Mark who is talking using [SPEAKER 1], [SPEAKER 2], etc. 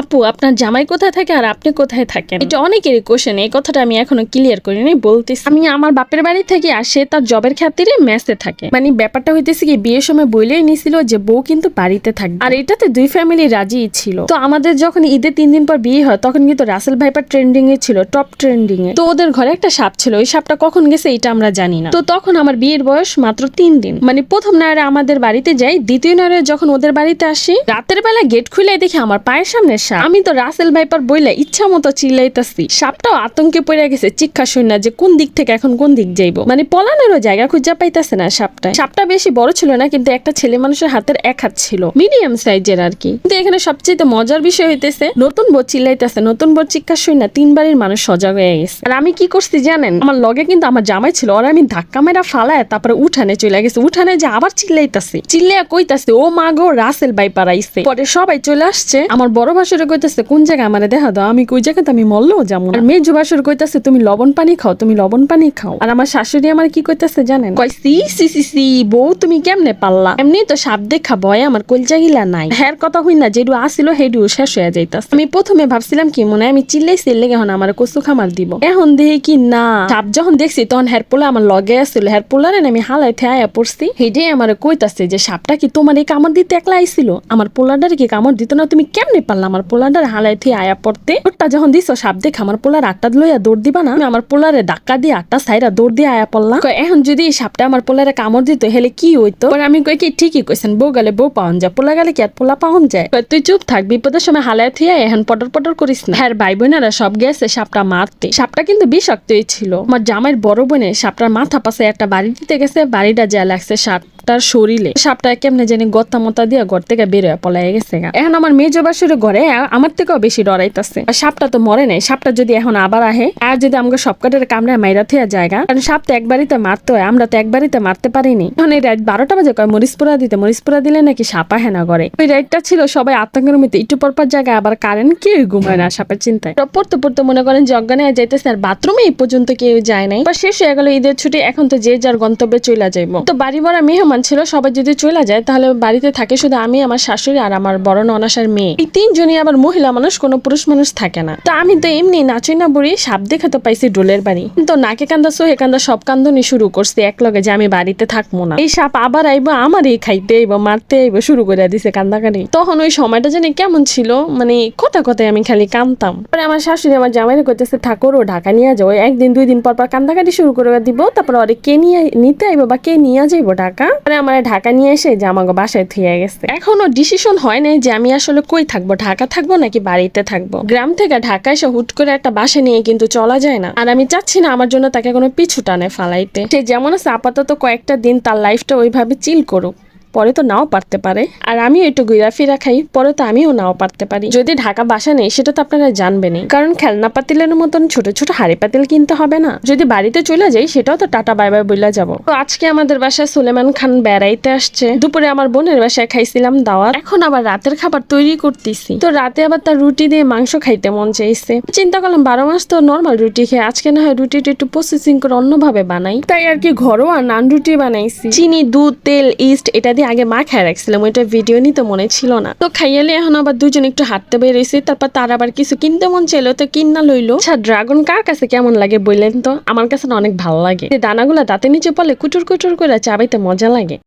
[SPEAKER 1] আপু, আপনার জামাই কোথায় থাকে আর আপনি কোথায় থাকেন? এটা অনেকেরই কোশ্চেন এই কথাটা আমি এখনও ক্লিয়ার করিনি, বলতেছি। আমি আমার বাপের বাড়ি থেকে আর সে তার জবের খাতিরে মেসে থাকে। মানে ব্যাপারটা হইতেছে কি, বিয়ের সময় বইলেই নিছিল যে বউ কিন্তু বাড়িতে থাকবে। আর এটাতে দুই ফ্যামিলি রাজি ছিল। তো আমাদের যখন ঈদের তিন দিন পর বিয়ে হয়, তখন কিন্তু রাসেল ভাইপার ট্রেন্ডিং এ ছিল টপ ট্রেন্ডিং এ তো ওদের ঘরে একটা সাপ ছিল, ওই সাপটা কখন গেছে এটা আমরা জানি না। তো তখন আমার বিয়ের বয়স মাত্র তিন দিন। মানে প্রথম নারে আমাদের বাড়িতে যাই, দ্বিতীয় নারে যখন ওদের বাড়িতে আসি, রাতের বেলা গেট খুলে দেখি আমার পায়ের সামনে সাপ। আমি তো রাসেল ভাইপার বইলে ইচ্ছা মতো চিল্লাইতাছি। সাপটাও আতঙ্কে পড়ে গেছে চিক্ষা না যে কোন দিক থেকে এখন কোন দিক যাইবো। মানে পলানোরও জায়গা খুঁজে পাইতেছে না সাপটা সাপটা বেশি বড় ছিল না, কিন্তু একটা ছেলে মানুষের হাতের এক হাত ছিল। মিডিয়াম সাইজের আর কি। কিন্তু এখানে সবচেয়ে মজার বিষয় হইতেছে, নতুন বোর চিল্লাইতেছে, নতুন বোর চিক্ষা শুন না তিন বাড়ির মানুষ সজাগ হয়ে গেছে। আর আমি কি করছি জানেন? আমার লগে কিন্তু আমার জামাই ছিল, ওরা আমি ধাক্কা মেরা ফালায় তারপরে উঠানে চলে গেছে। উঠানে যে আবার চিল্লাইতাছে। চিল্লাইয়া কইতাছে, ও মা গো, রাসেল বাই পারাইছে পরে সবাই চলে আসছে, আমার বড় ভাসুরে কইতাছে, কোন জায়গায় আমারে দেখা দাও? আমি কই জায়গাতে আমি মরলেও যাব না। আর মেজু ভাসুর কইতাছে, তুমি লবণ পানি খাও, তুমি লবণ পানি খাও। আর আমার শাশুড়ি আমার কি কইতাছে জানেন? কই সি সি সি সি, বউ তুমি কেমনে পাল্লা এমনি তো সাপ দেখা ভয় আমার কলজা গিলা নাই। হ্যার কথা হই না যেডু আসিল হেডু শেষ হয়ে যাইতাস আমি প্রথমে ভাবছিলাম কি, মনে আমি চিল্লাই চিল্লে এখন আমার কচু খামার দিব। এখন দেখি কি না। সাপ যখন দেখছি, তখন হের পোলা আমার লগে আসছিল হের পোলারে আমি হালাই থেয়া পড়ছি। হেডে আমার কইতাছে যে, সাপটা কি তোমার এই কামড় দিতে একলা আইছিল? আমার পোলাডারে কি কামড় দিত না? তুমি কেমনে পারলা আমার পোলাডার হালাই থেকে আয়া পড়তে। ওটা যখন দিছো সাপ দেখে আমার পোলার আটটা লইয়া দৌড় দিবা না। আমি আমার পোলারে ধাক্কা দিয়ে আটটা সাইরা দৌড় দিয়ে আয়া পড়লাম। এখন যদি এই সাপটা আমার পোলারে কামড় দিত, হেলে কি হইতো? আমি কই কি, ঠিকই কইছেন, বউ গেলে বউ পাওন যায়, পোলা গেলে কি আর পোলা পাওন যায়? তুই চুপ থাক, বিপদের সময় হালায় থিয়া এখন পটর পটর করিস না। হ্যাঁ ভাই বোনেরা সব গেছে সাপটা মারতে। সাপটা কিন্তু বিষাক্তই ছিল। আমার জামাইয়ের বড় বোনে সাপটার মাথা পাশে একটা বাড়ি দিতে গেছে, বাড়িটা যা লাগছে সাপটার শরীরে। সাপটা কেমনে জানি গত্তা মতা দিয়ে ঘর থেকে বের হয়ে পলাই গেছে। এখন আমার মেজ বাসুর ঘরে আমার থেকেও বেশি ডরাইতাছে। সাপটা তো মরে নাই, সাপটা যদি এখন আবার আহে, আর যদি আমাকে সবকটার কামড়ায় মাইরা থিয়া জায়গা কারণ সাপ তো একবারিতে মারতে হয়, আমরা তো একবারিতে মারতে পারিনি। এখন এই রাত বারোটা বাজে কয় মরিচপুরা দিতে মরিচপুরা দিলে নাকি সাপ আহে না ঘরে। ওই রাতটা ছিল সবাই আতঙ্কের মধ্যে একটু পর পর জায়গায় আবার কারেন্ট কেউ ঘুমায় না সাপের চিন্তায়। পড়তে পড়তে মনে করেন যে অজ্ঞানে যাইতেছে আর বাথরুমে এই পর্যন্ত কেউ যায় নাই। বা শেষ হয়ে গেল ঈদের ছুটি, এখন তো যে যার গন্তব্যে চলে যাইবো। তো বাড়ি ভরা মেহমান ছিল, সবাই যদি চলে যায়, তাহলে বাড়িতে থাকে শুধু আমি, আমার শাশুড়ি আর আমার বড় ননাসার মেয়ে। এই তিনজনই আবার মহিলা মানুষ, কোনো পুরুষ মানুষ থাকে না। তো আমি তো এমনি নাচই না বুড়ি, সাপ দেখে তো পাইছি ডোলের বাড়ি। তো নাকে কান্দা, সোহে কান্দা সব কান্দনি শুরু করছে এক লগে যে আমি বাড়িতে থাকব না। এই সাপ আবার আইবো, আমারই খাইতে আইবো, মারতে আইবো, শুরু করে দিছে কান্দাকানি। তখন ওই সময়টা জানি কেমন ছিল মানে কথা কথায় আমি খালি কান্দতাম পরে আমার শাশুড়ি আমার জামাইরে করতেছে ঠাকুর ও ঢাকা নিয়ে যাও। একদিন, দুই দিন পর পর কান্দাকাটি শুরু করে দিব, তারপর ওরে কে নিয়ে নিতে আইবো বা কে নিয়ে যাইবো ঢাকা? পরে আমার ঢাকা নিয়ে এসে আমাকে বাসায় থুয়ে গেছে। এখনও ডিসিশন হয় নাই যে আমি আসলে কই থাকব, ঢাকা থাকব নাকি বাড়িতে থাকব। গ্রাম থেকে ঢাকা এসে হুট করে একটা বাসা নিয়ে কিন্তু চলা যায় না। আর আমি চাচ্ছি না আমার জন্য তাকে কোনো পিছু টানে ফালাইতে। সে যেমন আছে আপাতত কয়েকটা দিন তার লাইফটা ওইভাবে চিল করুক। পরে তো নাও পারতে পারে। আর আমিও একটু ঘুরা ফিরা খাই, পরে তো আমিও নাও পারতে পারি। যদি ঢাকা বাসা নেই, সেটা তো আপনারা জানবেনই। কারণ খেলনা পাতিলের মতন ছোট ছোট হাড়ি পাতিল কিনতে হবে না। যদি বাড়িতে চলে যাই, সেটাও তো টাটা, বাই বাই বইলা যাব। তো আজকে আমাদের বাসায় সুলেমান খান বেড়াইতে আসছে। দুপুরে আমার বোনের বাসায় খাইছিলাম দাওয়াত। এখন আবার রাতের খাবার তৈরি করতেছি। তো রাতে আবার তার রুটি দিয়ে মাংস খাইতে মন চাইছে। চিন্তা করলাম বারো মাস তো নর্মাল রুটি খেয়ে আজকে না হয় রুটিটা একটু প্রসেসিং করে অন্যভাবে বানাই। তাই আর কি ঘরোয়া নান রুটি বানাইছি। চিনি, দুধ, তেল ইস্ট এটা দিয়ে আগে মা খাই রাখছিলাম, ওইটা ভিডিও নিতে মনে ছিল না। তো খাইয়ালে এখন আবার দুজন একটু হাঁটতে বেরিয়েছি তারপর তার আবার কিছু কিনতে মন চাইলো, তো কিনা লইলো। আচ্ছা ড্রাগন কার কাছে কেমন লাগে বললেন তো? আমার কাছে না অনেক ভালো লাগে। দানাগুলা দাঁতের নিচে পড়লে কুটুর কুটুর করে চাবাইতে মজা লাগে।